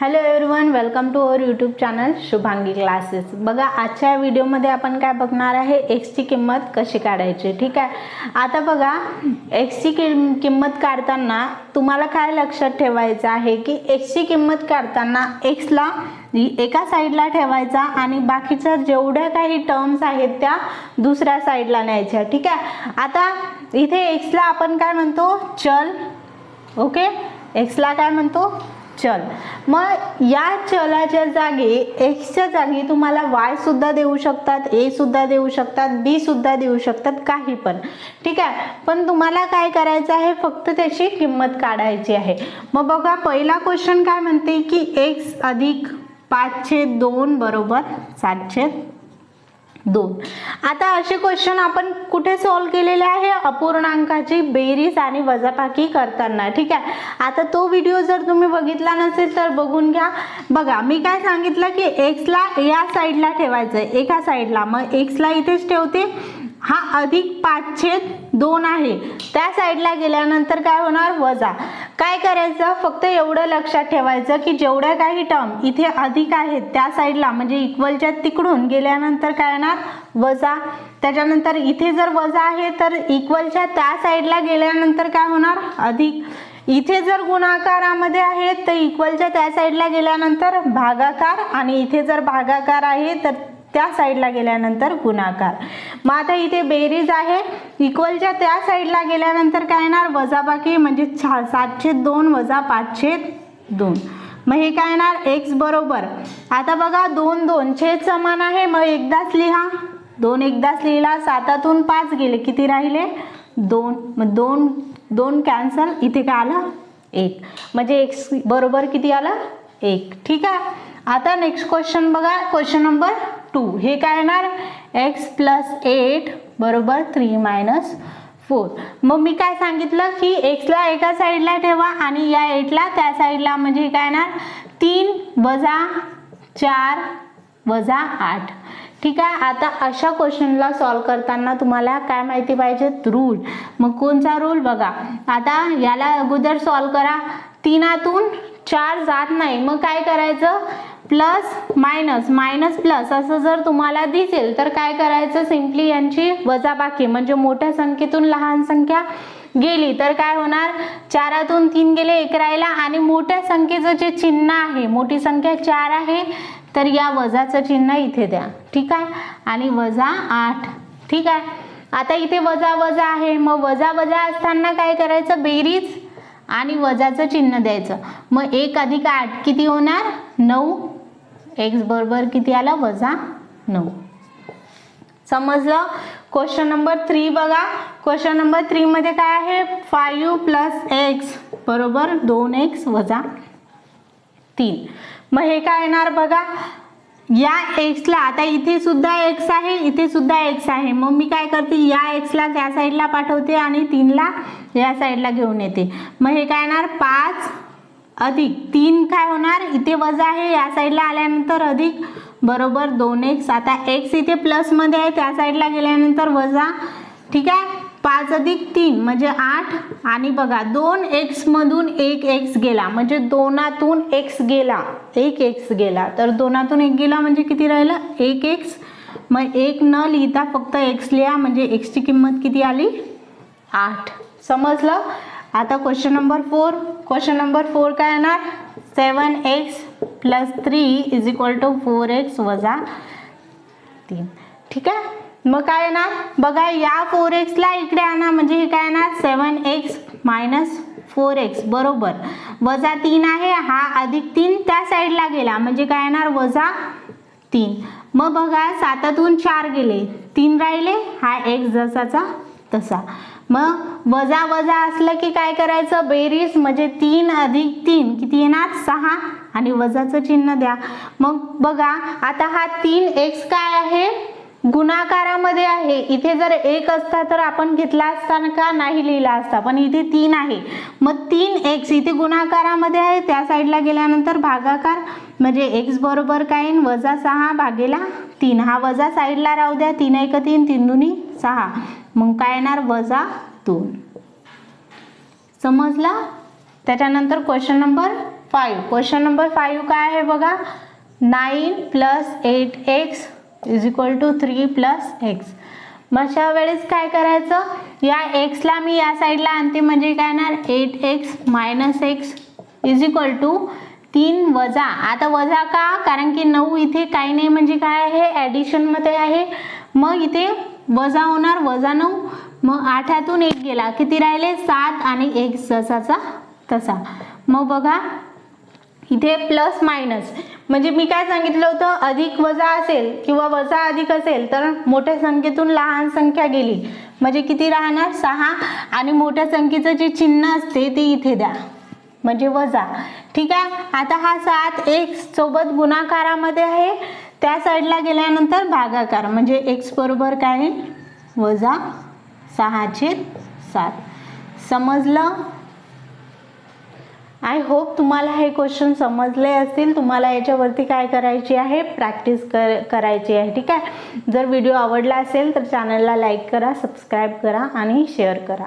Hello everyone welcome to our YouTube channel Shubhangi classes बघा आजच्या व्हिडिओमध्ये आपण काय बघणार आहे? एक्सची किंमत कशी काढायची ठीक आहे? आता बघा एक्सची किं किंमत काढताना तुम्हाला काय लक्षात ठेवायचं आहे की एक्सची किंमत काढताना एक्सला एका साईडला ठेवायचा आणि बाकीच्या जेवढ्या काही टर्म्स आहेत त्या दुसऱ्या साईडला न्यायच्या ठीक आहे? आता इथे एक्सला आपण काय म्हणतो? चल ओके? एक्सला काय म्हणतो? चल. मग या चलाच्या जागी एक्सच्या जागी तुम्हाला वाय सुद्धा देऊ शकतात ए सुद्धा देऊ शकतात बी सुद्धा देऊ शकतात काही पण. ठीक आहे? पण तुम्हाला काय करायचं आहे? फक्त त्याची किंमत काढायची आहे. मग बघा पहिला क्वेश्चन काय म्हणते की एक्स अधिक पाचशे दोन बरोबर सातशे दोन. आता असे क्वेश्चन आपण कुठे सॉल्व्ह केलेले आहे? अपूर्णांकाची बेरीज आणि वजापाकी करताना. ठीक आहे? आता तो व्हिडिओ जर तुम्ही बघितला नसेल तर बघून घ्या. बघा मी काय सांगितलं की एक्सला या साईडला ठेवायचं आहे एका साईडला मग एक्सला इथेच ठेवते. हा अधिक पाचशे दोन आहे. त्या साईडला गेल्यानंतर काय होणार? वजा. काय करायचं? फक्त एवढं लक्षात ठेवायचं की जेवढ्या काही टर्म इथे अधिक आहेत त्या साईडला म्हणजे इक्वलच्या तिकडून गेल्यानंतर काय येणार वजा. त्याच्यानंतर इथे जर वजा आहे तर इक्वलच्या त्या साईडला गेल्यानंतर काय होणार? अधिक. इथे जर गुणाकारामध्ये आहेत तर इक्वलच्या त्या साईडला गेल्यानंतर भागाकार आणि इथे जर भागाकार आहे तर त्या साईडला गेल्यानंतर गुणाकार. मग आता इथे बेरीज आहे. इक्वलच्या त्या साईडला गेल्यानंतर काय येणार? वजाबाकी म्हणजे छा सातशे दोन वजा पाचशे दोन. मग हे काय येणार? एक्स बरोबर. आता बघा दोन दोन छेद समान आहे. मग एकदाच लिहा. दोन एकदाच लिहिला सातातून पाच गेले. किती राहिले? दोन. मग दोन दोन कॅन्सल इथे काय आलं? एक. म्हणजे एक्स बरोबर किती आलं? एक. ठीक आहे? आता नेक्स्ट क्वेश्चन बघा. क्वेश्चन नंबर टू हे काय येणार? एक्स प्लस एट बरोबर थ्री मायनस फोर मग मी काय सांगितलं? की एक्सला एका साईडला ठेवा आणि या एटला त्या साईडला म्हणजे काय येणार? तीन वजा चार वजा आठ. ठीक आहे? आता अशा क्वेश्चनला सॉल्व करताना तुम्हाला काय माहिती पाहिजे? रूल मग कोणचा रूल बघा. आता याला अगोदर सॉल्व करा. तीनातून चार जात नाही. मग काय करायचं? प्लस मायनस मायनस प्लस असं जर तुम्हाला दिसेल तर काय करायचं? सिम्पली यांची वजाबाकी म्हणजे मोठ्या संख्येतून लहान संख्या गेली तर काय होणार? चारातून तीन गेले एक राहिला आणि मोठ्या संख्येचं जे चिन्ह आहे मोठी संख्या चार आहे तर या वजाचं चिन्ह इथे द्या. ठीक आहे? आणि वजा आठ. ठीक आहे? आता इथे वजा वजा आहे. मग वजा वजा असताना काय करायचं? बेरीज आणि वजाचं चिन्ह द्यायचं. मग एक अधिक आठ किती होणार? नऊ. एक्स बरोबर किती आला? वजा नऊ. समजलं? क्वेश्चन नंबर थ्री बघा. क्वेश्चन नंबर थ्री मध्ये काय आहे? फाईव्ह प्लस एक्स बरोबर दोन एक्स वजा तीन. मग हे काय येणार बघा? या एक्सला आता इथे सुद्धा एक्स आहे इथे सुद्धा एक्स आहे. मग मी काय करते? या एक्सला त्या साईडला पाठवते आणि तीनला या साईडला घेऊन येते. मग हे काय येणार? पाच अधिक तीन काय होणार? इथे वजा आहे या साईडला आल्यानंतर अधिक बरोबर दोन एक्स. आता एक्स इथे प्लसमध्ये आहे त्या साईडला गेल्यानंतर वजा. ठीक आहे? पाच अधिक तीन म्हणजे आठ. आणि बघा दोन एक्समधून एक एक्स गेला. म्हणजे दोनातून एक्स गेला. एक एक्स गेला. तर दोनातून एक गेला म्हणजे किती राहिलं? एक एक्स. मग एक न लिहिता फक्त एक्स लिहा. म्हणजे एक्सची किंमत किती आली? आठ. समजलं? आता question number four question number four काय येणार? Seven X plus three is equal to four X वजा तीन. ठीक आहे? मग काय येणार? बघा या फोर एक्सला इकडे आणा. म्हणजे हे काय येणार? Seven X minus four X. बरोबर. वजा तीन आहे. हा अधिक तीन त्या साईडला गेला. म्हणजे काय येणार? वजा तीन. मग बघा सातातून चार गेले. तीन राहिले. हा एक्स जसाचा तसा. मग वजा वजा असलं की काय करायचं? बेरीज म्हणजे तीन अधिक तीन. किती येणार? सहा. आणि वजाचं चिन्ह द्या. मग बघा आता हा तीन एक्स काय आहे? गुणाकारामध्ये आहे. इथे जर एक असता तर आपण घेतला असता का नाही लिहिला असता. पण इथे तीन आहे. मग तीन एक्स इथे गुणाकारामध्ये आहे. त्या साईडला गेल्यानंतर भागाकार म्हणजे एक्स बरोबर काय वजा सहा भागेला तीन. हा वजा साईडला राहू द्या. तीन एक तीन तीन दुनी सहा. मग काय येणार? वजा दोन. समजला? त्याच्यानंतर question number five question number five काय आहे बघा? Nine plus eight X is equal to three plus X. मग अशा वेळेस काय करायचं? या एक्सला मी या साईडला आणते. म्हणजे काय येणार? Eight X minus X is equal to तीन वजा. आता वजा का? कारण की नऊ इथे काही नाही. म्हणजे काय आहे? ॲडिशनमध्ये आहे. मग इथे वजा होणार वजा नऊ. मग आठातून एक गेला. किती राहिले? सात आणि एक जसाचा तसा. मग बघा इथे प्लस मायनस. म्हणजे मी काय सांगितलं होतं? अधिक वजा असेल किंवा वजा अधिक असेल तर मोठ्या संख्येतून लहान संख्या गेली. म्हणजे किती राहणार? सहा. आणि मोठ्या संख्येचं जे चिन्ह असते ते इथे द्या. म्हणजे वजा. ठीक आहे? आता हा सात एक सोबत गुणाकारामध्ये आहे. त्या साईडला गेल्यानंतर भागाकार. म्हणजे एक्स बरोबर काय? वजा सहाचे सात. समजलं? आय होप तुम्हाला हे क्वेश्चन समजले असतील. तुम्हाला याच्यावरती काय करायची आहे? प्रॅक्टिस कर करायची आहे. ठीक आहे? जर व्हिडिओ आवडला असेल तर चॅनलला लाईक करा सबस्क्राईब करा आणि शेअर करा.